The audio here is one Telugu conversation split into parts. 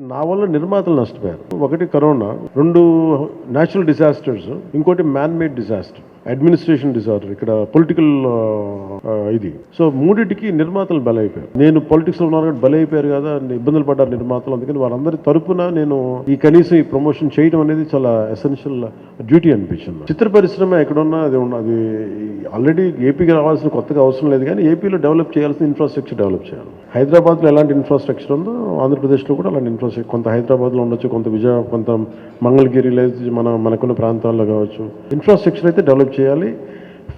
నా వల్ల నిర్మాతలు నష్టపోయారు. ఒకటి కరోనా రెండు న్యాచురల్ డిజాస్టర్స్ ఇంకోటి man made disaster administration disorder ఇక్కడ పొలిటికల్ ఇది. సో మూడింటికి నిర్మాతలు బలైపోయారు. నేను పొలిటిక్స్లో ఉన్నారు కాబట్టి బలైపోయారు కదా ఇబ్బందులు పడ్డారు నిర్మాతలు అందుకని వారందరి తరపున నేను ఈ కనీసం ఈ ప్రమోషన్ చేయడం అనేది చాలా ఎసెన్షియల్ డ్యూటీ అనిపించింది చిత్ర పరిశ్రమ ఎక్కడున్నా అది ఉన్న- అది ఆల్రెడీ ఏపీకి రావాల్సిన కొత్తగా అవసరం లేదు కానీ ఏపీలో డెవలప్ చేయాల్సిన ఇన్ఫ్రాస్ట్రక్చర్ డెవలప్ చేయాలి. హైదరాబాద్లో ఎలాంటి ఇన్ఫ్రాస్ట్రక్చర్ ఉందో ఆంధ్రప్రదేశ్లో కూడా అలాంటి ఇన్ఫ్రాస్ట్రక్చర్ కొంత హైదరాబాద్లో ఉండొచ్చు కొంత విజయ కొంత మంగళగిరి లేదా మన మనకున్న ప్రాంతాల్లో కావచ్చు. ఇన్ఫ్రాస్ట్రక్చర్ అయితే డెవలప్ చేయాలి.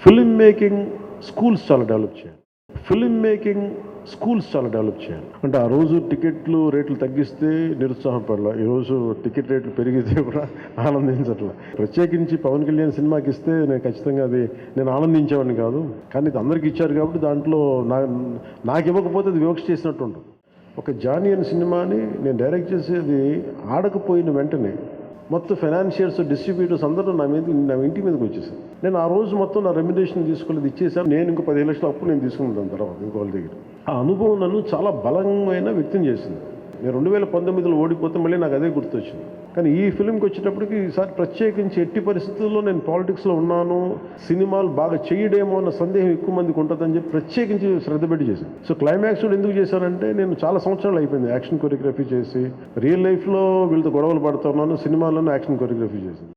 ఫిల్మ్ మేకింగ్ స్కూల్స్ చాలా డెవలప్ చేయాలి. ఫిల్మ్ మేకింగ్ స్కూల్స్ చాలా డెవలప్ చేయాలి. అంటే ఆ రోజు టికెట్లు రేట్లు తగ్గిస్తే నిరుత్సాహపడాల ఈరోజు టికెట్ రేట్లు పెరిగితే కూడా ఆనందించట్ల. ప్రత్యేకించి పవన్ కళ్యాణ్ సినిమాకి ఇస్తే నేను ఖచ్చితంగా అది నేను ఆనందించేవాడిని కాదు. కానీ ఇది అందరికి ఇచ్చారు కాబట్టి దాంట్లో నా నాకు ఇవ్వకపోతే అది వివక్ష చేసినట్టు ఉంటుంది. ఒక జానియన్ సినిమాని నేను డైరెక్ట్ చేసేది ఆడకపోయిన వెంటనే మొత్తం ఫైనాన్షియర్స్ డిస్ట్రిబ్యూటర్స్ అందరూ నా మీద నా ఇంటి మీదకి వచ్చేసారు. నేను ఆ రోజు మొత్తం నా రెమ్యునేషన్ తీసుకునేది ఇచ్చేసాను. నేను ఇంకో పదిహేను లక్షల అప్పు నేను తీసుకుంటాను తర్వాత ఇంకో వాళ్ళ దగ్గర. ఆ అనుభవం నన్ను చాలా బలమైన వ్యక్తం చేసింది. నేను రెండు వేల పంతొమ్మిదిలో ఓడిపోతే మళ్ళీ నాకు అదే గుర్తొచ్చింది. కానీ ఈ ఫిల్మ్కి వచ్చేటప్పటికి ఈసారి ప్రత్యేకించి ఎట్టి పరిస్థితుల్లో నేను పాలిటిక్స్లో ఉన్నాను సినిమాలు బాగా చేయడేమో అన్న సందేహం ఎక్కువ మందికి ఉంటుందని చెప్పి ప్రత్యేకించి శ్రద్ధ పెట్టి చేశాను. సో క్లైమాక్స్ కూడా ఎందుకు చేశానంటే నేను చాలా సంవత్సరాలు అయిపోయింది యాక్షన్ కొరియోగ్రఫీ చేసి రియల్ లైఫ్లో వీళ్ళతో గొడవలు పడుతున్నాను సినిమాల్లోనూ యాక్షన్ కొరియోగ్రఫీ చేసింది